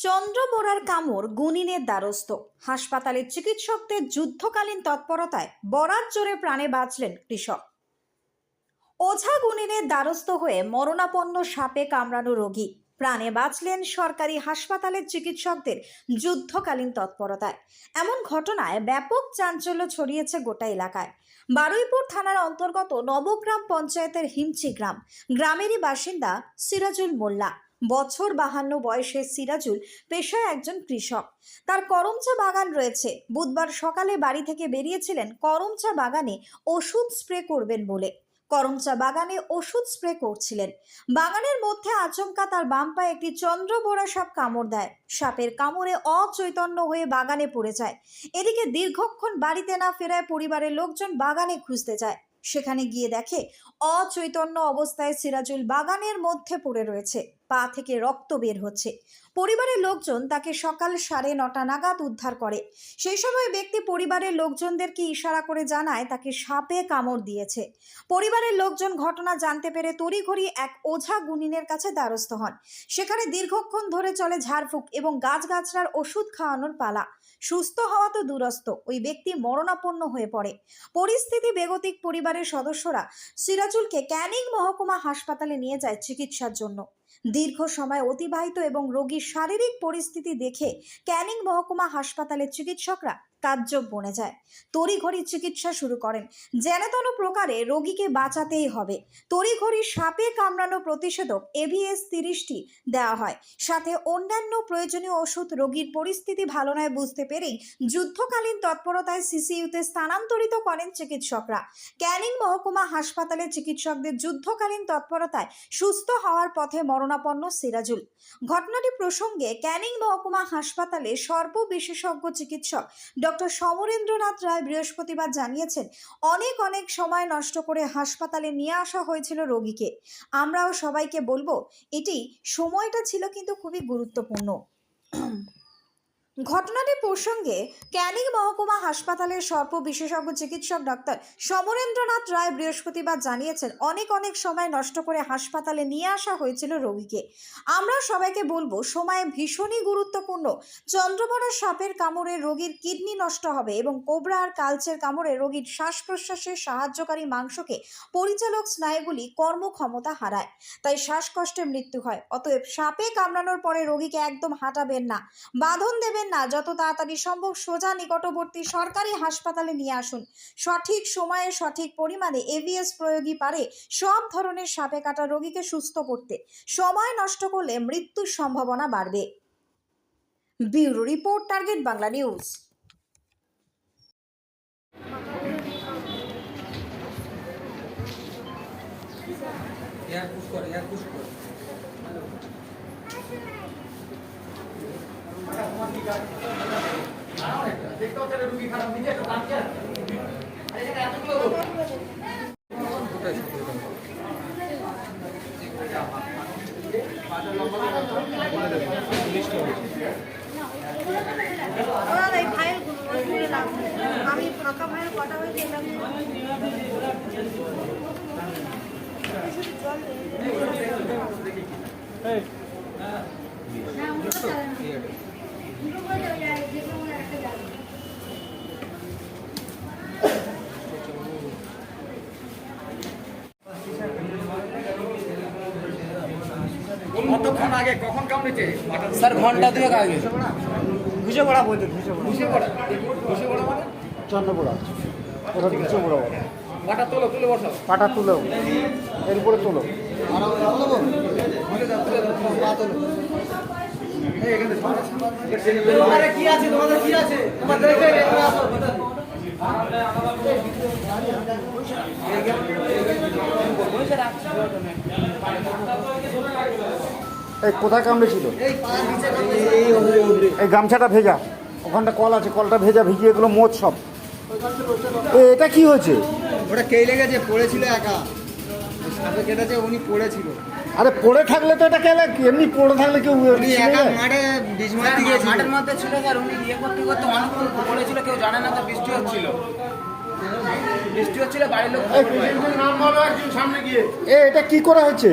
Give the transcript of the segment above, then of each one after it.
চন্দ্র বোরার কামড় গুনিনের দ্বারস্থ। হাসপাতালের চিকিৎসকদের যুদ্ধকালীন তৎপরতায় বরাত জোরে প্রাণে বাঁচলেন কৃষক। ওঝা গুনিনের দ্বারস্থ হয়ে মরণাপন্ন সাপে কামড়ানো রোগী। প্রাণে বাঁচলেন সরকারি হাসপাতালের চিকিৎসকদের যুদ্ধকালীন তৎপরতায়। এমন ঘটনায় ব্যাপক চাঞ্চল্য ছড়িয়েছে গোটা এলাকায়। বারুইপুর থানার অন্তর্গত নবগ্রাম পঞ্চায়েতের হিমচি গ্রাম। গ্রামেরই বাসিন্দা সিরাজুল মোল্লা। বছর বাহান্ন বয়সের সিরাজুল পেশায় একজন কৃষক। তার করমচা বাগান রয়েছে। বুধবার সকালে বাড়ি থেকে বেরিয়েছিলেন করমচা বাগানে ওষুধ স্প্রে করবেন বলে। করমচা বাগানে ওষুধ স্প্রে করছিলেন। বাগানের মধ্যে আচমকা তার বাম পায়ে একটি চন্দ্রবোরা সাপ কামড় দেয়। সাপের কামড়ে অচৈতন্য হয়ে বাগানে পড়ে যায়। এদিকে দীর্ঘক্ষণ বাড়িতে না ফেরায় পরিবারের লোকজন বাগানে খুঁজতে যায়। সেখানে গিয়ে দেখে অচৈতন্য অবস্থায় সিরাজুল বাগানের মধ্যে পড়ে রয়েছে। পা থেকে রক্ত বের হচ্ছে। পরিবারের লোকজন তাকে সকাল সাড়ে নটা নাগাদ উদ্ধার করে। সেই সময় ব্যক্তি পরিবারের লোকজনদেরকে ইশারা করে জানায়, তাকে সাপে কামড় দিয়েছে। পরিবারের লোকজন ঘটনা জানতে পেরে তড়িঘড়ি এক ওঝা গুনিনের কাছে দ্বারস্থ হন। সেখানে দীর্ঘক্ষণ ধরে চলে ঝাড়ফুঁক এবং গাছগাছড়ার ওষুধ খাওয়ানোর পালা। সুস্থ হওয়া তো দূরস্থ ওই ব্যক্তি মরণাপন্ন হয়ে পড়ে। পরিস্থিতি বেগতিক পরিবারের সদস্যরা সিরাজুলকে ক্যানিং মহকুমা হাসপাতালে নিয়ে যায় চিকিৎসার জন্য। দীর্ঘ সময় অতিবাহিত এবং রোগীর শারীরিক পরিস্থিতি দেখে ক্যানিং মহকুমা হাসপাতালের চিকিৎসকরা কার্যক বনে যায়। তড়িঘড়ি চিকিৎসা শুরু করেন। যেন তেন প্রকারে রোগীকে বাঁচাতেই হবে। তড়িঘড়ি সাপে কামড়ানো প্রতিষেধক এভিএস তিরিশটি দেওয়া হয়। সাথে অন্যান্য প্রয়োজনীয় ওষুধ রোগীর পরিস্থিতি ভালো নয় বুঝতে পেরেই যুদ্ধকালীন তৎপরতায় সিসিইউতে স্থানান্তরিত করেন চিকিৎসকরা। ক্যানিং মহকুমা হাসপাতালে চিকিৎসকদের যুদ্ধকালীন তৎপরতায় সুস্থ হওয়ার পথে মরণাপন্ন সিরাজুল। ঘটনাটি প্রসঙ্গে ক্যানিং মহকুমা হাসপাতালে সর্ব বিশেষজ্ঞ চিকিৎসক ডক্টর সমরেন্দ্রনাথ রায় বৃহস্পতিবার জানিয়েছেন, অনেক অনেক সময় নষ্ট করে হাসপাতালে নিয়ে আসা হয়েছিল রোগীকে। আমরাও সবাইকে বলব, এটি সময়টা ছিল কিন্তু খুবই গুরুত্বপূর্ণ। ঘটনাটি প্রসঙ্গে ক্যানিং মহকুমা হাসপাতালের সর্প বিশেষজ্ঞ চিকিৎসক ডাক্তার সমরেন্দ্রনাথ রায় বৃহস্পতিবার জানিয়েছেন, অনেক অনেক সময় নষ্ট করে হাসপাতালে নিয়ে আসা হয়েছিল রোগীকে। আমরা সবাইকে বলব, সময় ভীষণই গুরুত্বপূর্ণ। চন্দ্রবড়া সাপের কামড়ে রোগীর কিডনি নষ্ট হবে এবং কোবরা আর কালচের কামড়ে রোগীর শ্বাস প্রশ্বাসের সাহায্যকারী মাংসকে পরিচালক স্নায়ুগুলি কর্মক্ষমতা হারায়। তাই শ্বাসকষ্টে মৃত্যু হয়। অতএব সাপে কামড়ানোর পরে রোগীকে একদম হাঁটাবেন না। বাঁধন দেবেন না, যত তাড়াতাড়ি সম্ভব সোজা নিকটবর্তী সরকারি হাসপাতালে নিয়ে আসুন। সঠিক সময়ে সঠিক পরিমাণে এভিএস প্রয়োগী পারে সব ধরনের সাপে কাটা রোগীকে সুস্থ করতে। সময় নষ্ট করলে মৃত্যুর সম্ভাবনা বাড়বে। Bureau report, target Bangla news. Air push air push আমি ফাঁকা ফাইল কটা হয়েছে দে। কতক্ষণ আগে কখন কামড়েছে? স্যার ঘণ্টা দুয়েক আগে। ঘুষে পড়া বলতে ঘুষে পড়া ঘুষে পড়া ঘুষে পড়া মানে? চন্দ্রপোড়া ওটা ঘুষে পড়া বলে। পাটা তোলো তুলে বসাও পাটা তুলো। এর উপরে তোলো। কি আছে? তোমাদের কি আছে? তোমাদের এই কোথায় কামড়েছিল এই গামছাটা ভেজা। ওখানটা কল আছে কলটা ভেজা ভিজিয়ে এগুলো মোচ সব। এটা কি হয়েছে? ওটা কে লেগেছে? পড়েছিল একা। সাপে কেটেছে উনি পড়েছিল। আরে পড়ে থাকলে তো এটা কেলে এমনি পড়ে থাকলে কেউ উনি একা? মাঠে গিয়েছিল। মাঠের মধ্যে ছিল স্যার উনি ইয়ে করতে করতে অনেকক্ষণ পড়েছিল কেউ জানে না তো বৃষ্টি হচ্ছিল। বৃষ্টি হচ্ছিল বাড়ির লোক খবর পায়। এ এটা কি করা হয়েছে?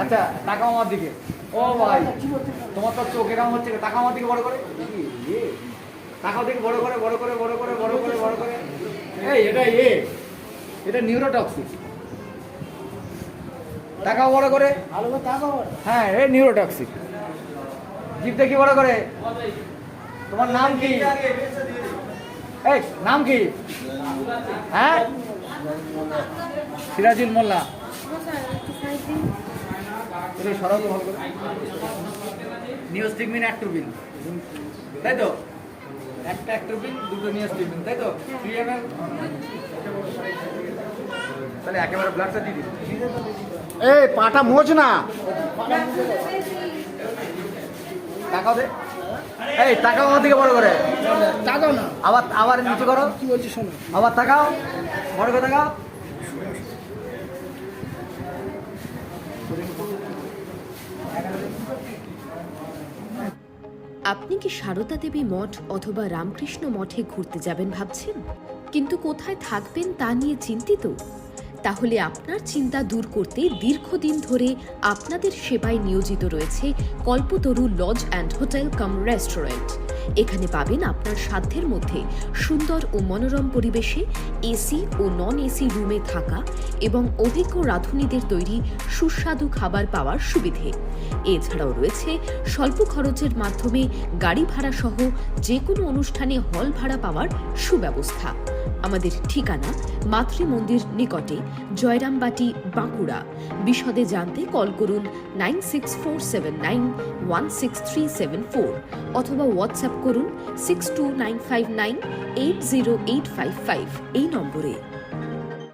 আচ্ছা তাকাও আমার দিকে। ও ভাই, তোমার তো চোখে কাম হচ্ছে তাকাও আমার দিকে বড় করে। তাকাও দিকে বড় করে বড় করে বড় করে বড় করে বড় করে। এই, এটা এ, এটা নিউরোটক্সিক তাকাও বড় করে। হ্যাঁ এ নিউরোটক্সিক জিভ দেখি বড় করে? তোমার নাম কি? এই, নাম কি? হ্যাঁ? সিরাজুল মোল্লা। এটা সরাও তো ভালো করে। নিউজ টিকমিন অ্যাক্টরবিন তাই তো? একটা অ্যাক্টরবিন দুটো নিউজ টিকমিন তাই তো? থ্রি এম তাহলে একেবারে ব্লাডটা দিয়ে দিন। এই পাটা মোচ না। টাকাও দে। এই টাকাও আমার দিকে বড় করে। টাকাও না। আবার আবার নিচে করো। কি বলছিস শোনো। আবার তাকাও। বড় করে তাকাও। আপনি কি সারদা দেবী মঠ অথবা রামকৃষ্ণ মঠে ঘুরতে যাবেন ভাবছেন? কিন্তু কোথায় থাকবেন তা নিয়ে চিন্তিত? তাহলে আপনার চিন্তা দূর করতে দীর্ঘদিন ধরে আপনাদের সেবায় নিয়োজিত রয়েছে Kalpataru lodge and hotel cum restaurant. এখানে পাবেন আপনার সাধ্যের মধ্যে সুন্দর ও মনোরম পরিবেশে এসি ও নন এসি রুমে থাকা এবং অভিজ্ঞ রাঁধুনিদের তৈরি সুস্বাদু খাবার পাওয়ার সুবিধে। এছাড়াও রয়েছে স্বল্প খরচের মাধ্যমে গাড়ি ভাড়া সহ যে কোনো অনুষ্ঠানে হল ভাড়া পাওয়ার সুব্যবস্থা। আমাদের ঠিকানা মাতৃ মন্দির নিকটে, জয়রামবাটি, বাঁকুড়া। বিশদে জানতে কল করুন nine six four seven nine one six three seven four অথবা হোয়াটসঅ্যাপ করুন six two nine five nine eight zero eight five five এই নম্বরে।